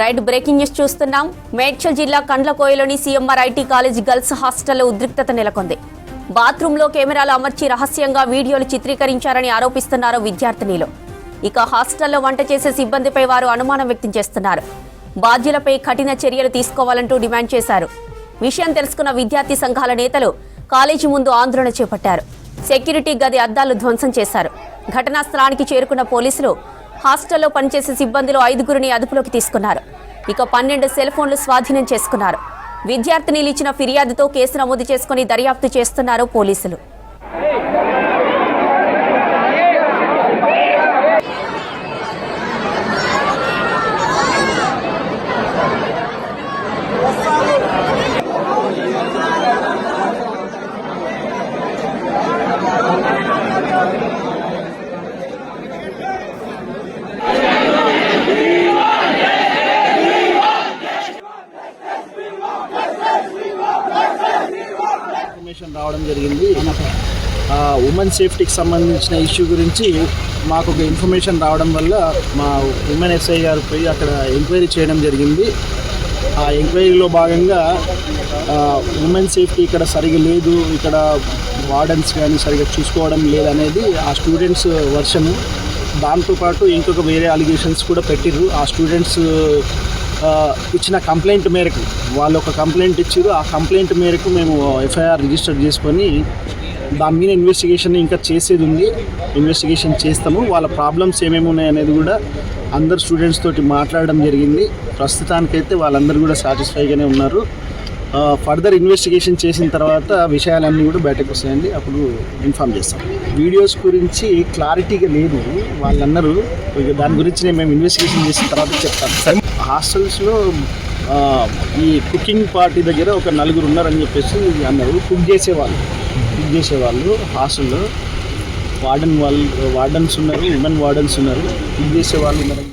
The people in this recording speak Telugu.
రైట్ బ్రేకింగ్ న్యూస్ చూస్తున్నాం. మేడ్చల్ జిల్లా కండ్లకోయలోని సీఎంఆర్ ఐటీ కాలేజ్ గర్ల్స్ హాస్టల్లో ఉద్రిక్తత నెలకొంది. బాత్రూంలో కెమెరాలు అమర్చి రహస్యంగా వీడియోలు చిత్రీకరించారని ఆరోపిస్తున్నారు విద్యార్థినిలు. ఇక హాస్టల్లో వంట చేసే సిబ్బందిపై వారు అనుమానం వ్యక్తం చేస్తున్నారు. బాధ్యులపై కఠిన చర్యలు తీసుకోవాలంటూ డిమాండ్ చేశారు. విషయం తెలుసుకున్న విద్యార్థి సంఘాల నేతలు కాలేజీ ముందు ఆందోళన చేపట్టారు. సెక్యూరిటీ గది అద్దాలు ధ్వంసం చేశారు. ఘటనా స్థలానికి చేరుకున్న పోలీసులు హాస్టల్లో పనిచేసే సిబ్బందిలో ఐదుగురిని అదుపులోకి తీసుకున్నారు. ఇక పన్నెండు సెల్ ఫోన్లు స్వాధీనం చేసుకున్నారు. విద్యార్థినిలు ఇచ్చిన ఫిర్యాదుతో కేసు నమోదు చేసుకుని దర్యాప్తు చేస్తున్నారు పోలీసులు. ఇన్ఫర్మేషన్ రావడం జరిగింది. ఆ, ఉమెన్ సేఫ్టీకి సంబంధించిన ఇష్యూ గురించి మాకు ఒక ఇన్ఫర్మేషన్ రావడం వల్ల మా ఉమెన్ ఎస్ఐ గారు పోయి అక్కడ ఎంక్వైరీ చేయడం జరిగింది. ఆ ఎంక్వైరీలో భాగంగా ఉమెన్ సేఫ్టీ ఇక్కడ సరిగా లేదు. ఇక్కడ వార్డెన్స్ కానీ సరిగా చూసుకోవడం లేదనేది ఆ స్టూడెంట్స్ వర్షము. దాంతోపాటు ఇంకొక వేరే అలిగేషన్స్ కూడా పెట్టిర్రు. ఆ స్టూడెంట్స్ ఇచ్చిన కంప్లైంట్ మేరకు వాళ్ళు ఒక కంప్లైంట్ ఇచ్చారు. ఆ కంప్లైంట్ మేరకు మేము ఎఫ్ఐఆర్ రిజిస్టర్ చేసుకొని దాని మీద ఇన్వెస్టిగేషన్ ఇంకా చేసేది ఉంది. ఇన్వెస్టిగేషన్ చేస్తాము. వాళ్ళ ప్రాబ్లమ్స్ ఏమేమి ఉన్నాయి అనేది కూడా అందరు స్టూడెంట్స్ తోటి మాట్లాడడం జరిగింది. ప్రస్తుతానికైతే వాళ్ళందరూ కూడా సాటిస్ఫైగానే ఉన్నారు. ఫర్దర్ ఇన్వెస్టిగేషన్ చేసిన తర్వాత విషయాలన్నీ కూడా బయటకు వస్తాయండి. అప్పుడు ఇన్ఫామ్ చేస్తాం. వీడియోస్ గురించి క్లారిటీగా లేదు. వాళ్ళందరూ ఇక దాని గురించి మేము ఇన్వెస్టిగేషన్ చేసిన తర్వాత చెప్తాను. హాస్టల్స్లో ఈ కుకింగ్ పార్టీ దగ్గర ఒక నలుగురు ఉన్నారని చెప్పేసి అన్నారు. కుక్ చేసేవాళ్ళు. కుక్ చేసేవాళ్ళు హాస్టల్లో. వార్డెన్ వాళ్ళు వార్డెన్స్ ఉన్నారు ఉమెన్ వార్డెన్స్ ఉన్నారు. కుక్ చేసేవాళ్ళు ఉన్నారు